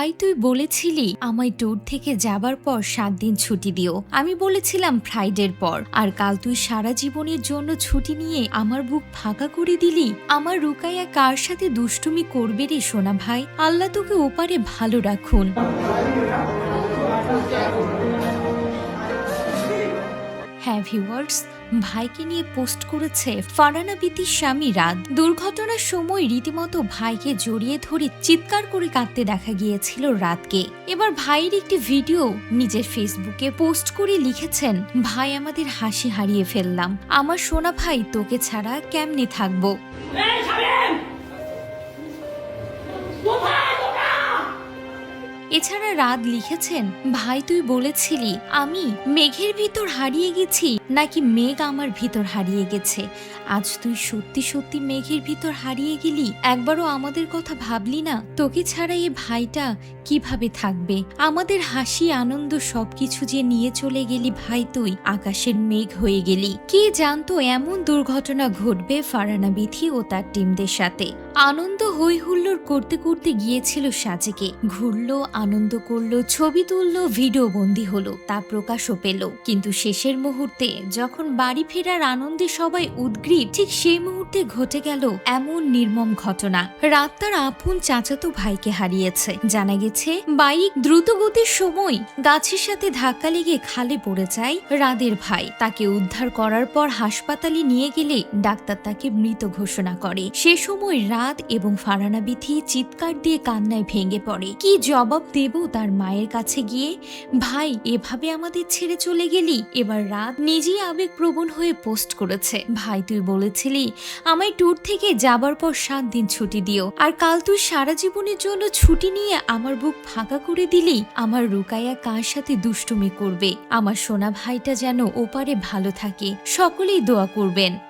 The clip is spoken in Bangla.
ভাই তুই বলেছিলি আমায় ট্যুর থেকে যাবার পর সাত দিন ছুটি দিও। আমি বলেছিলাম ফ্রাইডের পর। আর কাল তুই সারা জীবনের জন্য ছুটি নিয়ে আমার বুক ফাঁকা করে দিলি। আমার রুকাইয়া কার সাথে দুষ্টুমি করবে রে সোনা ভাই? আল্লাহ তোকে ওপারে ভালো রাখুন। হ্যাঁ ভিউয়ার্স ভাইকে নিয়ে পোস্ট করেছে ফারানা বিতির স্বামী রাত দুর্ঘটনার সময় রীতিমতো ভাইকে জড়িয়ে ধরে চিৎকার করে কাঁদতে দেখা গিয়েছিল রাতকে এবার ভাইয়ের একটি ভিডিও নিজের ফেসবুকে পোস্ট করে লিখেছেন, ভাই, আমাদের হাসি হারিয়ে ফেললাম। আমার সোনা ভাই, তোকে ছাড়া কেমনে থাকব? এছাড়া রাত লিখেছেন, ভাই, তুই বলেছিলি, আমি মেঘের ভিতর হারিয়ে গেছি, নাকি মেঘ আমার ভিতর হারিয়ে গেছে? আজ তুই সত্যি সত্যি মেঘের ভিতর হারিয়ে গেলি, একবারও আমাদের কথা ভাবলি না? তোকে ছাড়া এ ভাইটা কীভাবে থাকবে? আমাদের হাসি, আনন্দ সবকিছু যে নিয়ে চলে গেলি ভাই তুই, আকাশের মেঘ হয়ে গেলি। কে জানতো এমন দুর্ঘটনা ঘটবে ফারানা বিথি ও তার টিমদের সাথে? আনন্দ হই হুল্লোড় করতে করতে গিয়েছিল সাজেকে। ঘুরলো, আনন্দ করল, ছবি তুললো, ভিডিও বন্দি হলো, তা প্রকাশও পেল। কিন্তু শেষের মুহূর্তে যখন বাড়ি ফেরার আনন্দে সবাই উদ্গ্রীব, ঠিক সেই মুহূর্তে ঘটে গেল এমন নির্মম ঘটনা। রাত তার আপন চাচাতো ভাইকে হারিয়েছে। জানা গেছে, বাইক দ্রুত গতির সময় গাছের সাথে ধাক্কা লেগে খালে পড়ে যায় রাদের ভাই। তাকে উদ্ধার করার পর হাসপাতালে নিয়ে গেলে ডাক্তার তাকে মৃত ঘোষণা করে। সে সময় রাত এবং ফারানা বিথি চিৎকার দিয়ে কান্নায় ভেঙে পড়ে। কি জবাব দেব তার মায়ের কাছে গিয়ে? ভাই, এভাবে আমাদের ছেড়ে চলে গেলি? এবার রাত নিজেই আবেগপ্রবণ হয়ে পোস্ট করেছে। ভাই, তুই বলেছিলি আমায় ট্যুর থেকে যাবার পর সাত দিন ছুটি দিও। আর কাল তুই সারা জীবনের জন্য ছুটি নিয়ে আমার বুক ফাঁকা করে দিলি, আমার রুকাইয়া কার সাথে দুষ্টুমি করবে? আমার সোনা ভাইটা যেন ওপারে ভালো থাকে, সকলেই দোয়া করবেন।